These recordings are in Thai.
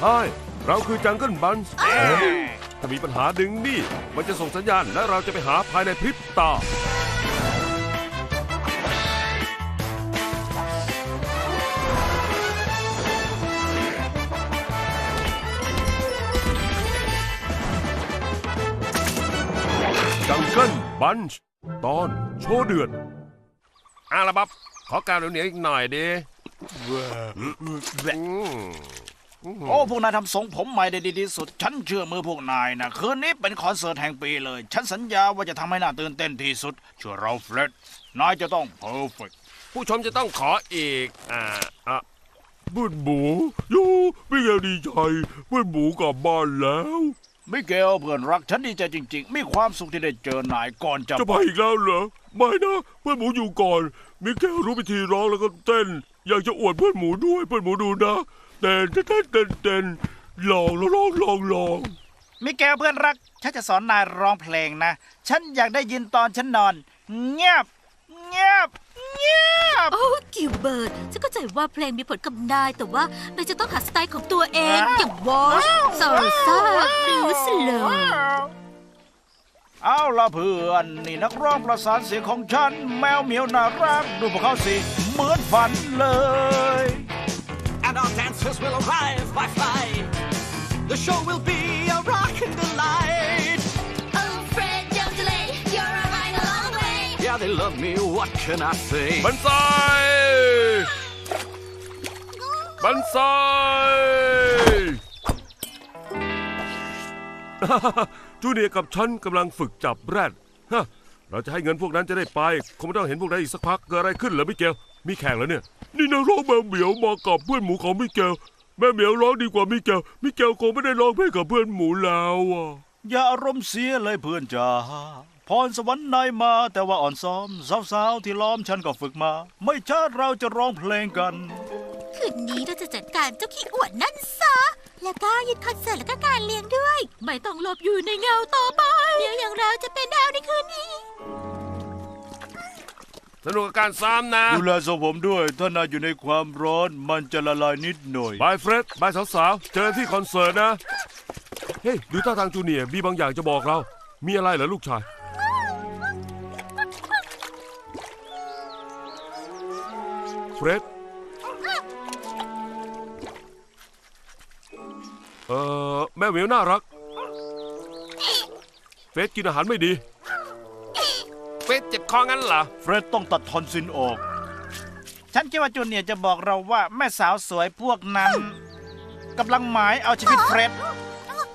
ใช่เราคือจังเกิลบันส์ถ้ามีปัญหาดึงนี่ มันจะส่งสัญญาณและเราจะไปหาภายในพริบตา จังเกิลบันช์ตอนโชว์เดือดอาละบับ ขอการเหนียวๆอีกหน่อยดิอืม โอ้ พวกนายทำทรงผมใหม่ได้ดีที่สุด ฉันเชื่อมือพวกนายนะ คืนนี้เป็นคอนเสิร์ตแห่งปีเลย ฉันสัญญาว่าจะทำให้น่าตื่นเต้นที่สุด เชื่อเราเฟร็ดนายจะต้องเพอร์เฟกผู้ชมจะต้องขออีก อ่าอะเพื่อนหมูยูไม่แกดีใจเพื่อนหมูกลับบ้านแล้ว มิเกลเพื่อนรักฉันดีใจจริง ๆ มีความสุขที่ได้เจอนายก่อนจะจะไปอีกแล้วเหรอ ไม่นะ เพื่อนหมูอยู่ก่อน มิเกลรู้วิธีร้องแล้วก็เต้น อยากจะอวดเพื่อนหมูด้วย เพื่อนหมูดูนะ เต้นเต้นเต้นเต้นเต้นลองแล้วลองลองลองมิเกลเพื่อนรัก ฉันจะสอนนายร้องเพลงนะ ฉันอยากได้ยินตอนฉันนอน เงียบ เงียบ เงียบ โอ้กิวเบิร์ตฉันเข้าใจว่าเพลงมีผลกับนาย แต่ว่านายจะต้องหาสไตล์ของตัวเองว้าวอย่างวอชซาร์ซ่าหรือสโลว์เอาละเพื่อน นี่นักร้องประสานเสียงของฉัน แมวเหมียวน่ารัก ดูพวกเขาสิ เหมือนฝันเลย and our dancers will arrive by flight. The show will be a rockin' delight. Oh, Fred, don't delay. You're a ride along the way. Yeah, they love me, what can I say? บันไซบันไซจูเนียร์กับฉันกำลังฝึกจับแรดฮะเราจะให้เงินพวกนั้นจะได้ไป คงไม่ต้องเห็นพวกนั้นอีกสักพัก เกิดอะไรขึ้นเหรอมิเกล มีแข่งแล้วเนี่ย นี่นักร้องแม่เหมียวมากับเพื่อนหมูของมิเกลแม่เหมียวร้องดีกว่ามิเกลมิเกลคงไม่ได้ร้องเพลงกับเพื่อนหมูแล้วอะอย่าอารมณ์เสียเลยเพื่อนจ๋าพรสวรรค์นายมาแต่ว่าอ่อนซ้อมสาวๆที่ล้อมฉันก็ฝึกมา ไม่ช้าเราจะร้องเพลงกัน คืนนี้เราจะจัดการเจ้าขี้อวดนั่นซะ แล้วก็ยึดคอนเสิร์ตแล้วก็การเลี้ยงด้วย ไม่ต้องหลบอยู่ในเงาต่อไปเดี๋ยวอย่างเราจะเป็นดาวในคืนนี้ สนุกกับการซ้อมนะดูแลทรงผมด้วย ถ้านายอยู่ในความร้อนมันจะละลายนิดหน่อย บายเฟร็ดบายสาวๆ เจอกันที่คอนเสิร์ตนะ เฮ้ย ดูท่าทางจูเนียร์มีบางอย่างจะบอกเรา มีอะไรเหรอลูกชาย เฟร็ดเอ่อ แม่เหมียวน่ารัก เฟร็ดกินอาหารไม่ดีเฟร็ดเจ็บ คองั้นเหรอ เฟร็ดต้องตัดทอนซินออก ฉันคิดว่าจูเนียร์จะบอกเราว่าแม่สาวสวยพวกนั้นกำลังหมายเอาชีวิตเฟร็ด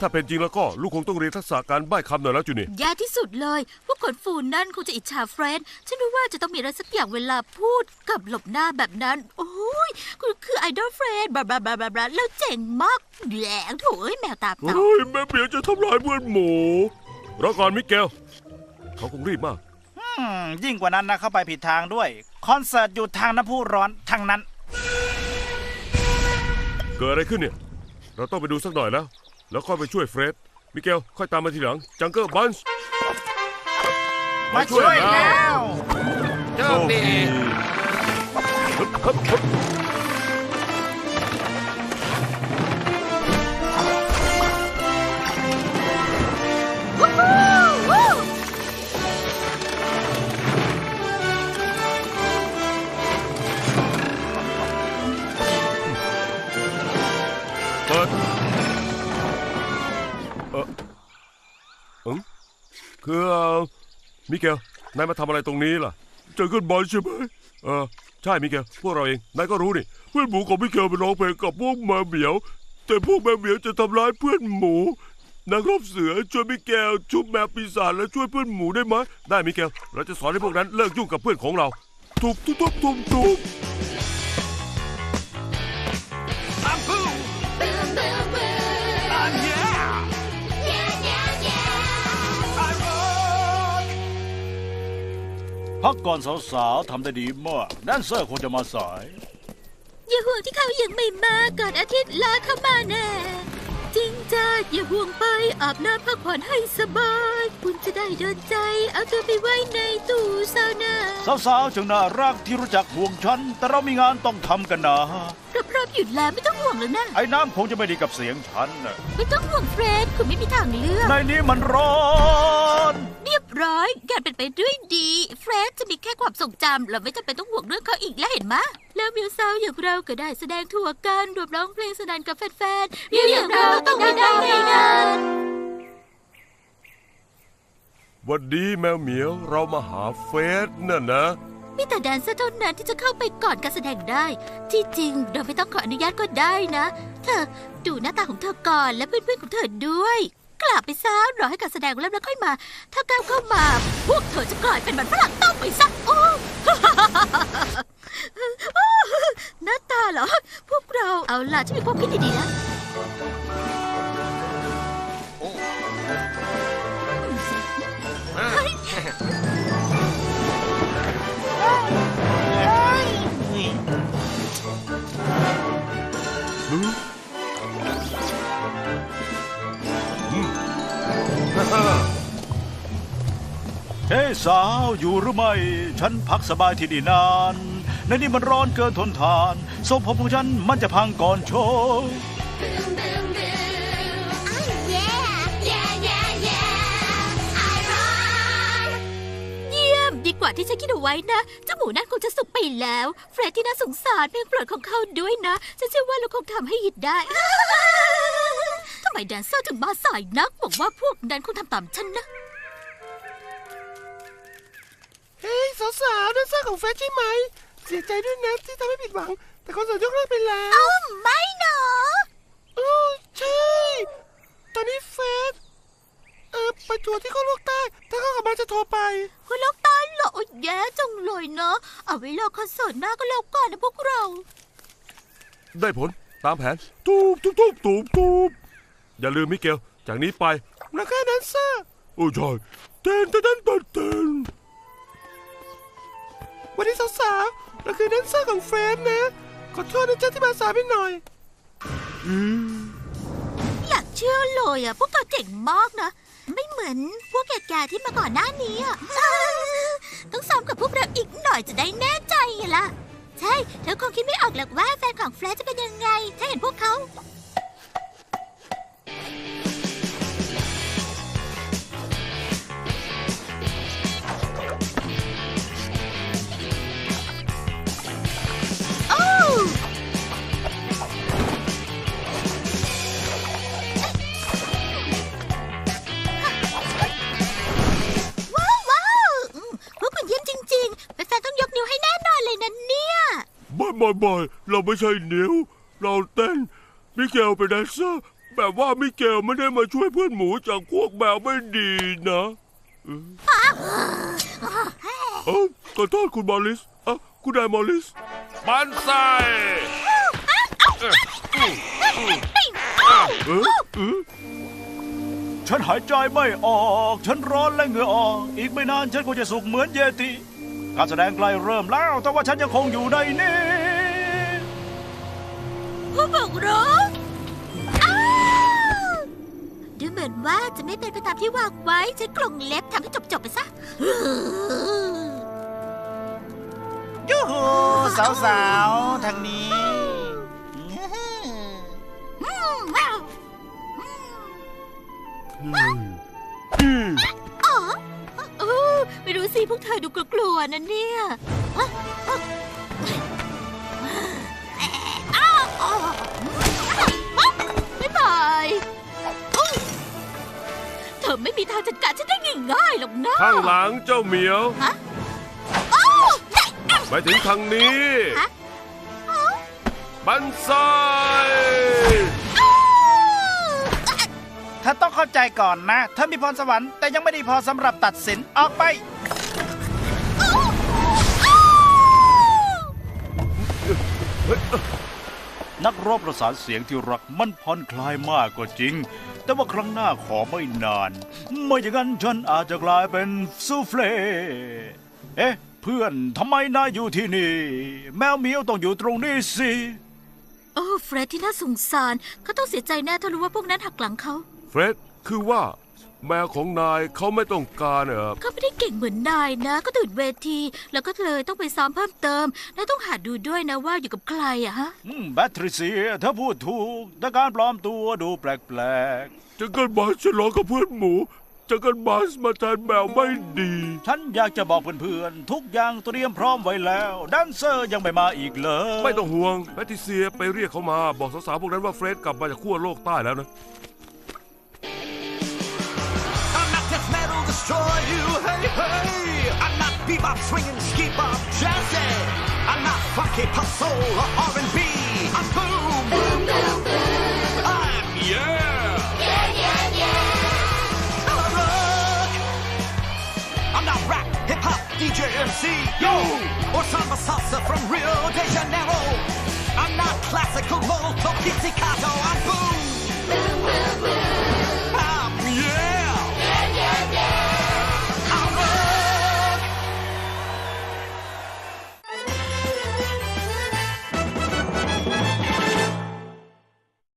ถ้าเป็นจริงแล้วก็ลูกคงต้องเรียนทักษะการใบ้คำหน่อยแล้วจูเนียร์แย่ที่สุดเลย พวกคนฟูนั่นคงจะอิจฉาเฟรนด์ฉันรู้ว่าจะต้องมีอะไรสักอย่างเวลาพูดกับหลบหน้าแบบนั้น โอ้ยคุณคือไอดอลเฟรนด์บลาบลาบลาบลาบลาแล้วเจ๋งมากแหลงโถเอ้ยแมวตาเต่า เฮ้ยแม่เหมียจะทำลายเพื่อนหมูรอก่อนมิเกลเขาคงรีบมาก ยิ่งกว่านั้นนะเข้าไปผิดทางด้วย คอนเสิร์ตอยู่ทางน้ำพุร้อนทางนั้น เกิดอะไรขึ้นเนี่ย เราต้องไปดูสักหน่อยแล้ว แล้วค่อยไปช่วยเฟรด มิเกล ค่อยตามมาทีหลัง จังเกิลบันช์มาช่วยแล้ว โชคดี ฮึบฮึบฮึบ คือเออมิเกลนายมาทำอะไรตรงนี้ล่ะเจอกันบอลใช่ไหมเออใช่มิเกลพวกเราเองนายก็รู้นี่เพื่อนหมูของมิเกลไปร้องเพลงกับพวกแมวเหมียว แต่พวกแมวเหมียวจะทำร้ายเพื่อนหมูนักรบเสือช่วยมิเกลชุบแมวปีศาจและช่วยเพื่อนหมูได้ไหมได้มิเกลเราจะสอนให้พวกนั้นเลิกยุ่งกับเพื่อนของเราทุบทุบทุบทุบทุบ พักก่อนสาวๆทำได้ดีมากแดนเซอร์คงจะมาสาย อย่าห่วงที่เขายังไม่มาก่อนอาทิตย์ลาเข้ามาแน่ จริงจ้าอย่าห่วงไปอาบน้ำพักผ่อนให้สบาย คุณจะได้เดินใจ เอาเธอไปไว้ในตู้ซาวน่าสาวๆจังน่ารักที่รู้จักห่วงฉัน แต่เรามีงานต้องทำกันนะรอบๆหยุดแล้วไม่ต้องห่วงแล้วนะไอ้น้ำคงจะไม่ดีกับเสียงฉันน่ะไม่ต้องห่วงเฟรดคุณไม่มีทางเลือกในนี้มันร้อน เรียบร้อยงานเป็นไปด้วยดีเฟรด จะมีแค่ความทรงจำเราไม่จำเป็นต้องห่วงเรื่องเขาอีกแล้วเห็นไหมะแล้วมิวสาวอย่างเราก็ได้แสดงทั่วกันรวมร้องเพลงสนันกับแฟนๆมิวอย่างเราต้องไม่ได้ในนั้นวันดีแมวเหมียวเรามาหาเฟสน่ะนะมีแต่แดนเซอร์เท่านั้นที่จะเข้าไปก่อนการแสดงได้ ที่จริงเราไม่ต้องขออนุญาตก็ได้นะ เธอดูหน้าตาของเธอก่อนและเพื่อนๆของเธอด้วย กลับไปซะรอให้การแสดงเริ่มแล้วค่อยมา ถ้าก้าวเข้ามา พวกเธอจะกลายเป็นมันฝรั่งต้องไปซะโอ้หน้าตาเหรอ พวกเราเอาล่ะฉันมีความคิดดีๆแล้ สาวอยู่หรือไม่ ฉันพักสบายที่นี่นาน ในนี้มันร้อนเกินทนทานทรงผมของฉันมันจะพังก่อนโชว์ Boom, boom, boom. Oh, yeah. Yeah, yeah, yeah. I run. เยี่ยมดีกว่าที่ฉันคิดเอาไว้นะเจ้าหมูนั่นคงจะสุกไปแล้ว เฟรดที่น่าสงสารเพลงโปรดของเขาด้วยนะฉันเชื่อว่าเราคงทำให้ฮิตได้ ทำไมแดนเซอร์ถึงมาสายนักบอกว่าพวกนั้นคงทำตามฉันนะ เฮ้ยสาวๆนั่นเสื้อของเฟสใช่ไหม เสียใจด้วยนะที่ทำให้ผิดหวัง แต่คอนเสิร์ตยกเลิกไปแล้วอ้าวไม่หนอโอ้ใช่ ตอนนี้เฟสเออไปทัวร์ที่เขาโลกใต้ถ้าเขากลับมาจะโทรไปคุณล็อกตายเหรอโอ๊ยแย่จังเลยเนาะเอาไว้รอคอนเสิร์ตหน้าก็แล้วกันนะพวกเรา ได้ผลตามแผนตูบตูบตูบตูบตูบอย่าลืมมิเกล จากนี้ไปแล้วก็แดนเซอร์โอ้ยใช่เต้นเต้นเต้นเต้นเต้น วันนี้สาวๆเราคือแดนเซอร์ของเฟสนะ ขอโทษนะจ๊ะที่มาสายไปหน่อยอยากเชื่อเลยอะ พวกเราเจ๋งมากนะ ไม่เหมือนพวกแก่ๆที่มาก่อนหน้านี้อะ ต้องซ้อมกับพวกเราอีกหน่อยจะได้แน่ใจไงล่ะ ใช่ เธอคงคิดไม่ออกหรอกว่าแฟนของเฟรดจะเป็นยังไง ถ้าเห็นพวกเขา ไม่ไม่ไม่เราไม่ใช่นิ้ว เราเต้น มิเกลเป็นแดนเซอร์ แบบว่ามิเกลไม่ได้มาช่วยเพื่อนหมูจากพวกแมวไม่ดีนะเออเออขอโทษคุณมอลลิสเออคุณนายมอลลิส มันใส่เออเออฉันหายใจไม่ออก ฉันร้อนและเหงื่อออก อีกไม่นานฉันคงจะสุกเหมือนเยติ การแสดงใกล้เริ่มแล้ว แต่ว่าฉันยังคงอยู่ในนี้ ผู้บุกรุกอ้าวดูเหมือนว่าจะไม่เป็นไปตามที่วางไว้ใช้กรงเล็บทำให้จบๆไปซะ ยูหูสาวๆ ทางนี้อืมว้าวอ๋อเออไม่รู้สิพวกเธอดูกลัวๆนะเนี่ยอะอะ ไม่มีทางจัดการฉันได้ง่ายๆหรอกนะข้างหลังเจ้าเหมียวฮะอ้าวได้อ้าวไปถึงทางนี้ ฮะบันไซอ้าวถ้าต้องเข้าใจก่อนนะ เธอมีพรสวรรค์แต่ยังไม่ได้พอสำหรับตัดสินออกไป นักรบประสานเสียงที่รักมันผ่อนคลายมากก็จริง แต่ว่าครั้งหน้าขอไม่นาน ไม่อย่างนั้นฉันอาจจะกลายเป็นซูเฟลเอ๊ะ เพื่อนทำไมนายอยู่ที่นี่ แมวเหมียวต้องอยู่ตรงนี้สิโอ้อ้เฟรดที่น่าสงสารเขาต้องเสียใจแน่ถ้ารู้ว่าพวกนั้นหักหลังเขา เฟร็ดคือว่า แมวของนายเขาไม่ต้องการเออเขาไม่ได้เก่งเหมือนนายนะ ก็ตื่นเวที แล้วก็เลยต้องไปซ้อมเพิ่มเติม และต้องหาดูด้วยนะว่าอยู่กับใครอะฮะอืมแบทริเซียเธอพูดถูกแต่การปลอมตัวดูแปลกจังเกิลบัสฉลองกับเพื่อนหมูจังเกิลบัสมาแทนแมวไม่ดี ๆ ฉันอยากจะบอกเพื่อนๆ ทุกอย่างเตรียมพร้อมไว้แล้ว แดนเซอร์ยังไม่มาอีกเลยไม่ต้องห่วงแพทิเซียไปเรียกเขามา บอกสาวๆพวกนั้นว่าเฟร็ดกลับมาจากขั้วโลกใต้แล้วนะ bebop, swinging, ski bop, jazzy. I'm not funky, pop, soul, or R&B. I'm boom, boom, boom, boom. I'm yeah. Yeah, yeah, yeah. I'm rock. I'm not rap, hip hop, DJ, MC, yo. Or samba salsa from Rio de Janeiro. I'm not classical, molto pizzicato.